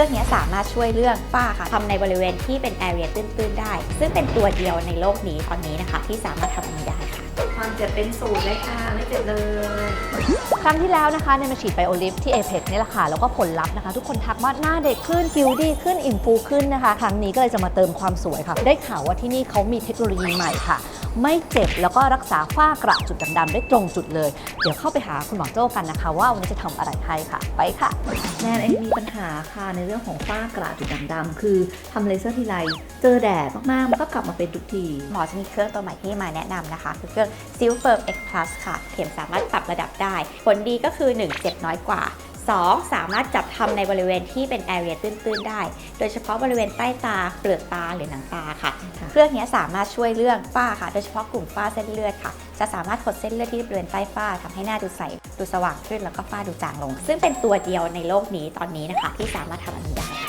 รื่องนี้สามารถช่วยเรื่องฝ้าค่ะทำในบริเวณที่เป็นแอเรียตื้นๆได้ ซึ่งเป็นตัวเดียวในโลกนี้ตอนนี้นะคะ ที่สามารถทำอันนี้ได้ค่ะ ความเจ็บเป็นศูนย์เลยค่ะไม่เจ็บเลย ครั้งที่แล้วนะคะเนยมาฉีดไบโอลิฟที่ Apex นี่แหละค่ะ แล้วก็ผลลัพธ์นะคะ ทุกคนทักว่าหน้าเด็กขึ้นผิวดีขึ้นอิ่มฟูขึ้นนะคะ ครั้งนี้ก็เลยจะมาเติมความสวยค่ะ ได้ข่าวว่าที่นี่เขามีเทคโนโลยีใหม่ค่ะ ไม่เจ็บ แล้วก็รักษาฝ้ากระจุดดำๆได้ตรงจุดเลย เดี๋ยวเข้าไปหาคุณหมอโจ้กันนะคะ ว่าวันนี้จะทำอะไรให้ค่ะ ไปค่ะ แนนเองมีปัญหาค่ะในเรื่องของฝ้ากระจุดด่างๆคือทำเลเซอร์ทีไรเจอแดดมากๆมันก็กลับมาเป็นทุกที หมอจะมีเครื่องตัวใหม่ที่มาแนะนำนะคะคือเครื่อง Seal Firm X Plus ค่ะ เข็มสามารถปรับระดับได้ ผลดีก็คือ 1 เจ็บน้อยกว่า 2 สามารถจับทำในบริเวณที่เป็นแอเรียตื้นๆ ได้ โดยเฉพาะบริเวณใต้ตา เปลือกตาหรือหนังตาค่ะค่ะ เครื่องนี้สามารถช่วยเรื่องฝ้าค่ะ โดยเฉพาะกลุ่มฝ้าเส้นเลือดค่ะ จะสามารถกดเส้นเลือดที่บริเวณใต้ฝ้าทำให้หน้าดูใส ดูสว่างขึ้นแล้วก็ฝ้าดูจางลง ซึ่งเป็นตัวเดียวในโลกนี้ตอนนี้นะคะ ที่สามารถทำอันนี้ได้